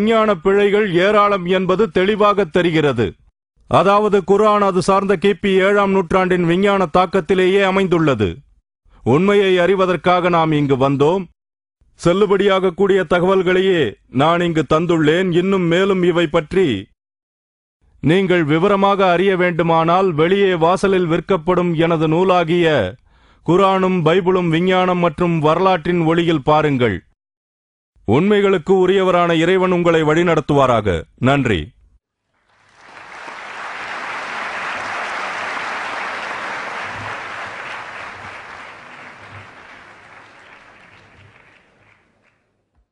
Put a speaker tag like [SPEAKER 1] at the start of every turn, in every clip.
[SPEAKER 1] விஞ்ஞான பிழைகள் ஏராளம் என்பது தெளிவாக தெரிகிறது. அதாவது குர்ஆன் அது சார்ந்த கிபி ஏழாம் நூற்றாண்டின் விஞ்ஞான தாக்கத்திலேயே அமைந்துள்ளது. உண்மையை அறிவதற்காக நாம் இங்கு வந்தோம். செல்லுபடியாக கூடிய தகவல்களையே நான் இங்கு தந்துள்ளேன். இன்னும் மேலும் இவை பற்றி நீங்கள் விவரமாக அறிய வேண்டுமானால் வெளியே வாசலில் விற்கப்படும் எனது நூலாகிய குரானும் பைபிளும் விஞ்ஞானம் மற்றும் வரலாற்றின் ஒளியில் பாருங்கள். உண்மைகளுக்கு உரியவரான இறைவன் உங்களை வழிநடத்துவாராக. நன்றி.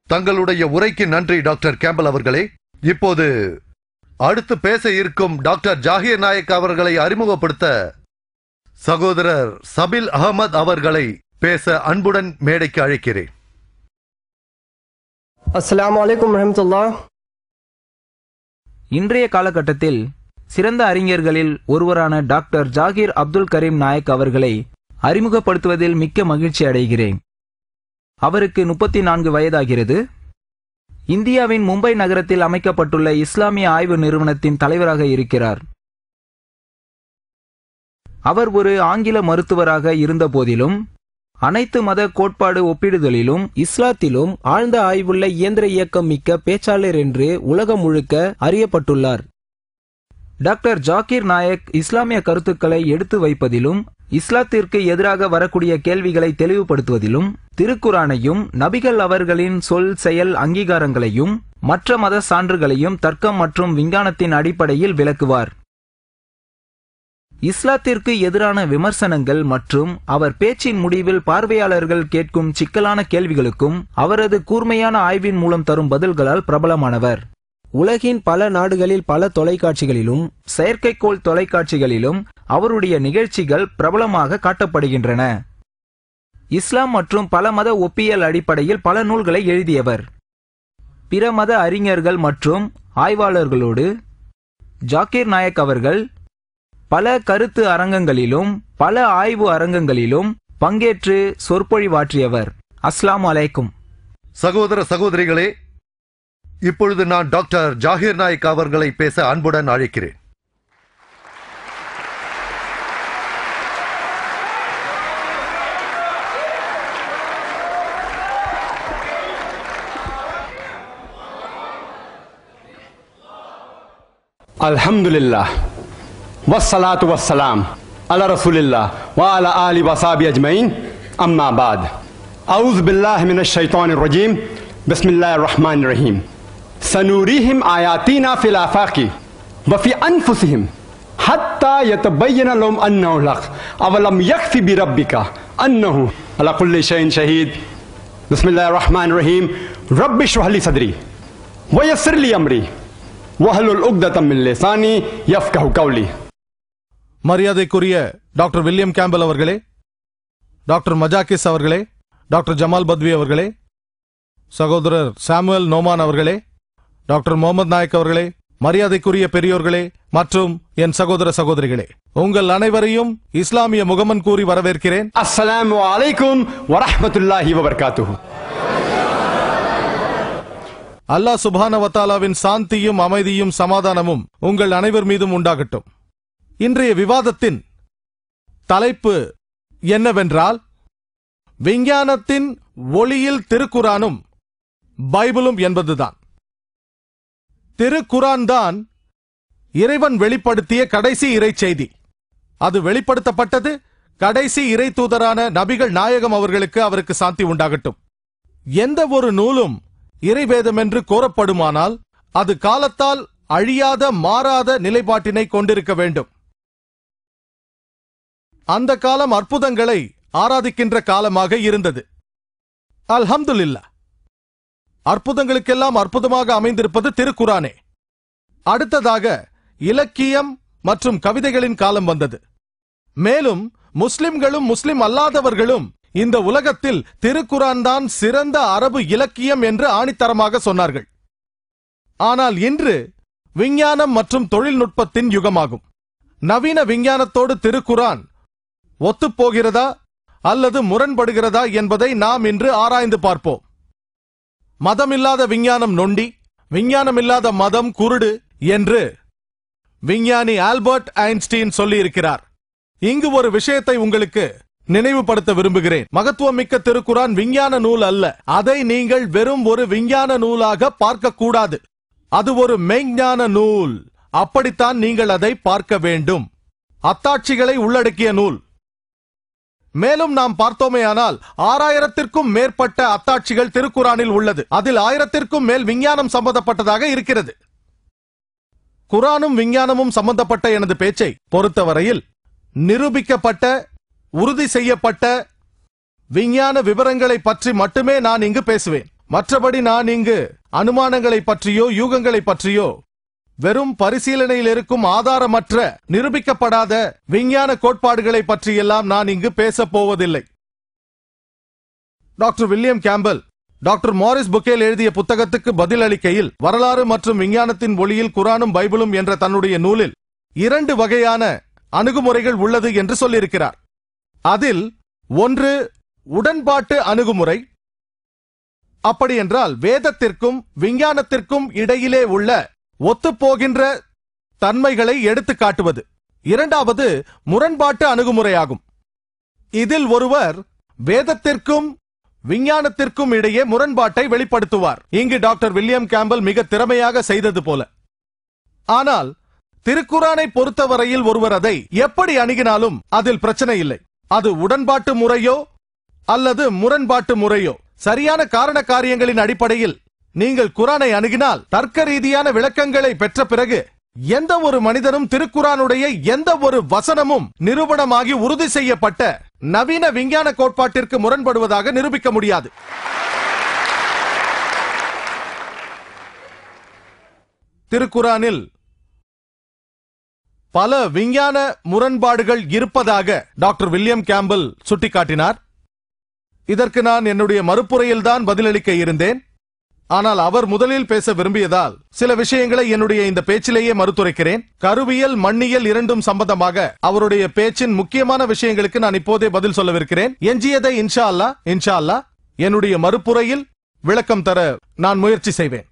[SPEAKER 2] தங்களுடைய உரைக்கு நன்றி டாக்டர் கேம்பல் அவர்களே. இப்போது அடுத்து பேச இருக்கும் டாக்டர் ஜாகிர் நாயக் அவர்களை அறிமுகப்படுத்த சகோதரர் சபில் அகமது அவர்களை பேச அன்புடன் மேடைக்கு அழைக்கிறேன்.
[SPEAKER 3] அஸ்லாம் வலைக்கம் ரஹமத்துல்லா
[SPEAKER 4] இன்றைய காலகட்டத்தில் சிறந்த அறிஞர்களில் ஒருவரான டாக்டர் ஜாகிர் அப்துல் கரீம் நாயக் அவர்களை அறிமுகப்படுத்துவதில் மிக்க மகிழ்ச்சி அடைகிறேன். அவருக்கு முப்பத்தி நான்கு வயதாகிறது. இந்தியாவின் மும்பை நகரத்தில் அமைக்கப்பட்டுள்ள இஸ்லாமிய ஆய்வு நிறுவனத்தின் தலைவராக இருக்கிறார். அவர் ஒரு ஆங்கில மருத்துவராக இருந்தபோதிலும் அனைத்து மத கோட்பாடு ஒப்பிடுதலிலும்
[SPEAKER 3] இஸ்லாத்திலும் ஆழ்ந்த ஆய்வுள்ள இயந்திர இயக்கம் மிக்க பேச்சாளர் என்று உலகம் முழுக்க அறியப்பட்டுள்ளார்.
[SPEAKER 4] டாக்டர் ஜாகிர் நாயக் இஸ்லாமிய கருத்துக்களை எடுத்து வைப்பதிலும் இஸ்லாத்திற்கு எதிராக வரக்கூடிய கேள்விகளை தெளிவுபடுத்துவதிலும் திருக்குரானையும் நபிகள் அவர்களின் சொல் செயல் அங்கீகாரங்களையும் மற்ற மத சான்றுகளையும் தர்க்கம் மற்றும் விஞ்ஞானத்தின் அடிப்படையில் விளக்குவார். இஸ்லாத்திற்கு எதிரான விமர்சனங்கள் மற்றும் அவர் பேச்சின் முடிவில் பார்வையாளர்கள் கேட்கும் சிக்கலான கேள்விகளுக்கும் அவரது கூர்மையான ஆய்வின் மூலம் தரும் பதில்களால் பிரபலமானவர்.
[SPEAKER 3] உலகின் பல நாடுகளில் பல தொலைக்காட்சிகளிலும்
[SPEAKER 4] செயற்கைக்கோள் தொலைக்காட்சிகளிலும் அவருடைய நிகழ்ச்சிகள் பிரபலமாக காட்டப்படுகின்றன. இஸ்லாம் மற்றும் பல மத ஒப்பியல் அடிப்படையில் பல நூல்களை எழுதியவர். பிற மத அறிஞர்கள் மற்றும் ஆய்வாளர்களோடு ஜாக்கீர் நாயக் அவர்கள் பல கருத்து அரங்கங்களிலும் பல ஆய்வு அரங்கங்களிலும் பங்கேற்று சொற்பொழிவாற்றியவர். அஸ்லாம் அலைக்கும்.
[SPEAKER 2] சகோதர சகோதரிகளே இப்பொழுது நான் டாக்டர் ஜாகிர் நாயக் அவர்களை பேச அன்புடன் அழைக்கிறேன்.
[SPEAKER 5] அல்ஹம்துலில்லாஹ். والصلاة والسلام على رسول الله وعلى آل وصحبه أجمعين. أما بعد أعوذ بالله من الشيطان الرجيم. بسم الله الرحمن الرحيم. سنوريهم آياتنا في الآفاق وفي أنفسهم حتى يتبين لهم أنه الحق. أولم يكفي بربك أنه على كل شيء شهيد. بسم الله الرحمن الرحيم. رب اشرح لي صدري ويسر لي أمري. واحلل العقدة من لساني يفقه قولي.
[SPEAKER 6] மரியாதைக்குரிய டாக்டர் வில்லியம் கேம்பல் அவர்களே டாக்டர் மஜாக்கிஸ் அவர்களே டாக்டர் ஜமால் பத்வி அவர்களே சகோதரர் சாமுவேல் நோமான் அவர்களே டாக்டர் முகமது நாயக் அவர்களே மரியாதைக்குரிய பெரியோர்களே மற்றும் என் சகோதர சகோதரிகளே உங்கள் அனைவரையும் இஸ்லாமிய முகமன் கூறி வரவேற்கிறேன்.
[SPEAKER 5] அஸ்ஸலாமு அலைக்கும் வரஹ்மத்துல்லாஹி வபரகாத்துஹு.
[SPEAKER 6] அல்லாஹ் சுபான வத்தாலாவின் சாந்தியும் அமைதியும் சமாதானமும் உங்கள் அனைவர் மீதும் உண்டாகட்டும். இன்றைய விவாதத்தின் தலைப்பு என்னவென்றால் விஞ்ஞானத்தின் ஒளியில் திருக்குரானும் பைபிளும் என்பதுதான். திருக்குரான் தான் இறைவன் வெளிப்படுத்திய கடைசி இறை செய்தி. அது வெளிப்படுத்தப்பட்டது கடைசி இறை தூதரான நபிகள் நாயகம் அவர்களுக்கு அவருக்கு சாந்தி உண்டாகட்டும். எந்த ஒரு நூலும் இறைவேதம் என்று கோரப்படுமானால் அது காலத்தால் அழியாத மாறாத நிலைப்பாட்டினை கொண்டிருக்க வேண்டும். அந்த காலம் அற்புதங்களை ஆராதிக்கின்ற காலமாக இருந்தது. அல்ஹம்துலில்லா. அற்புதங்களுக்கெல்லாம் அற்புதமாக அமைந்திருப்பது திருக்குரானே அடுத்ததாக இலக்கியம் மற்றும் கவிதைகளின் காலம் வந்தது. மேலும் முஸ்லிம்களும் முஸ்லிம் அல்லாதவர்களும் இந்த உலகத்தில் திருக்குரான் தான் சிறந்த அரபு இலக்கியம் என்று ஆணித்தரமாக சொன்னார்கள். ஆனால் இன்று விஞ்ஞானம் மற்றும் தொழில்நுட்பத்தின் யுகமாகும். நவீன விஞ்ஞானத்தோடு திருக்குரான் ஒத்துப்போகிறதா அல்லது முரண்படுகிறதா என்பதை நாம் இன்று ஆராய்ந்து பார்ப்போம். மதமில்லாத விஞ்ஞானம் நொண்டி விஞ்ஞானமில்லாத மதம் குருடு என்று விஞ்ஞானி ஆல்பர்ட் ஐன்ஸ்டீன் சொல்லியிருக்கிறார். இங்கு ஒரு விஷயத்தை உங்களுக்கு நினைவுபடுத்த விரும்புகிறேன். மகத்துவமிக்க திருக்குரான் விஞ்ஞான நூல் அல்ல. அதை நீங்கள் வெறும் ஒரு விஞ்ஞான நூலாக பார்க்க கூடாது அது ஒரு மெய்ஞான நூல். அப்படித்தான் நீங்கள் அதை பார்க்க வேண்டும். அத்தாட்சிகளை உள்ளடக்கிய நூல். மேலும் நாம் பார்த்தோமேயானால் ஆறாயிரத்திற்கும் மேற்பட்ட அத்தாட்சிகள் திருக்குரானில் உள்ளது. அதில் ஆயிரத்திற்கும் மேல் விஞ்ஞானம் சம்பந்தப்பட்டதாக இருக்கிறது. குரானும் விஞ்ஞானமும் சம்பந்தப்பட்ட எனது பேச்சை பொறுத்தவரையில் நிரூபிக்கப்பட்ட உறுதி செய்யப்பட்ட விஞ்ஞான விவரங்களை பற்றி மட்டுமே நான் இங்கு பேசுவேன். மற்றபடி நான் இங்கு அனுமானங்களை பற்றியோ யூகங்களை பற்றியோ வெறும் பரிசீலனையில் இருக்கும் ஆதாரமற்ற நிரூபிக்கப்படாத விஞ்ஞான கோட்பாடுகளை பற்றியெல்லாம் நான் இங்கு பேசப் போவதில்லை. Doctor William Campbell doctor Maurice Bucaille எழுதிய புத்தகத்துக்கு பதில் அளிக்கையில் வரலாறு மற்றும் விஞ்ஞானத்தின் ஒளியில் குரானும் பைபிளும் என்ற தன்னுடைய நூலில் இரண்டு வகையான அணுகுமுறைகள் உள்ளது என்று சொல்லியிருக்கிறார். அதில் ஒன்று உடன்பாட்டு அணுகுமுறை. அப்படி என்றால் வேதத்திற்கும் விஞ்ஞானத்திற்கும் இடையிலே உள்ள ஒத்துப்போகின்ற தன்மைகளை எடுத்து காட்டுவது. இரண்டாவது முரண்பாட்டு அணுகுமுறையாகும். இதில் ஒருவர் வேதத்திற்கும் விஞ்ஞானத்திற்கும் இடையே முரண்பாட்டை வெளிப்படுத்துவார். இங்கு டாக்டர் வில்லியம் கேம்பல் மிக திறமையாக செய்தது போல. ஆனால் திருக்குரானை பொறுத்தவரையில் ஒருவர் அதை எப்படி அணுகினாலும் அதில் பிரச்சனை இல்லை. அது உடன்பாட்டு முறையோ அல்லது முரண்பாட்டு முறையோ. சரியான காரண காரியங்களின் அடிப்படையில் நீங்கள் குரானை அணுகினால் தர்க்க ரீதியான விளக்கங்களை பெற்ற பிறகு எந்த ஒரு மனிதனும் திருக்குரானுடைய எந்த ஒரு வசனமும் நிரூபணமாகி உறுதி செய்யப்பட்ட நவீன விஞ்ஞான கோட்பாட்டிற்கு முரண்படுவதாக நிரூபிக்க முடியாது. திருக்குரானில் பல விஞ்ஞான முரண்பாடுகள் இருப்பதாக டாக்டர் வில்லியம் கேம்பல் சுட்டிக்காட்டினார். இதற்கு நான் என்னுடைய மறுப்புரையில்தான் பதிலளிக்க இருந்தேன். ஆனால் அவர் முதலில் பேச விரும்பியதால் சில விஷயங்களை என்னுடைய இந்த பேச்சிலேயே மறுத்துரைக்கிறேன். கருவியல் மண்ணியல் இரண்டும் சம்பந்தமாக அவருடைய பேச்சின் முக்கியமான விஷயங்களுக்கு நான் இப்போதே பதில் சொல்லவிருக்கிறேன். எஞ்சியதை இன்ஷா அல்லா இன்ஷா அல்லா என்னுடைய மறுப்புரையில் விளக்கம் தர நான் முயற்சி செய்வேன்.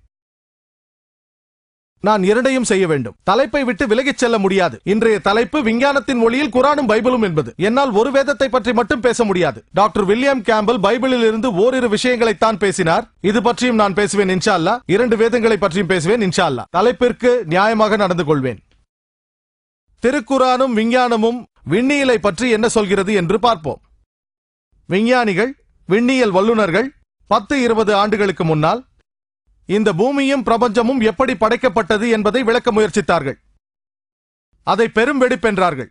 [SPEAKER 6] நான் இரண்டையும் செய்ய வேண்டும். தலைப்பை விட்டு விலகிச் செல்ல முடியாது. இன்றைய தலைப்பு விஞ்ஞானத்தின் மொழியில் குரானும் பைபிளும் என்பது. என்னால் ஒரு வேதத்தை பற்றி மட்டும் பேச முடியாது. டாக்டர் வில்லியம் கேம்பல் பைபிளில் இருந்து ஓரிரு விஷயங்களைத்தான் பேசினார். இது பற்றியும் நான் பேசுவேன் இன்ஷா அல்லா இரண்டு வேதங்களை பற்றியும் பேசுவேன் இன்ஷா அல்லா தலைப்பிற்கு நியாயமாக நடந்து கொள்வேன். திருக்குரானும் விஞ்ஞானமும் விண்ணியலை பற்றி என்ன சொல்கிறது என்று பார்ப்போம். விஞ்ஞானிகள் விண்ணியல் வல்லுநர்கள் பத்து இருபது ஆண்டுகளுக்கு முன்னால் இந்த பூமியும் பிரபஞ்சமும் எப்படி படைக்கப்பட்டது என்பதை விளக்க முயற்சித்தார்கள். அதை பெரும் வெடிப்பென்றார்கள்.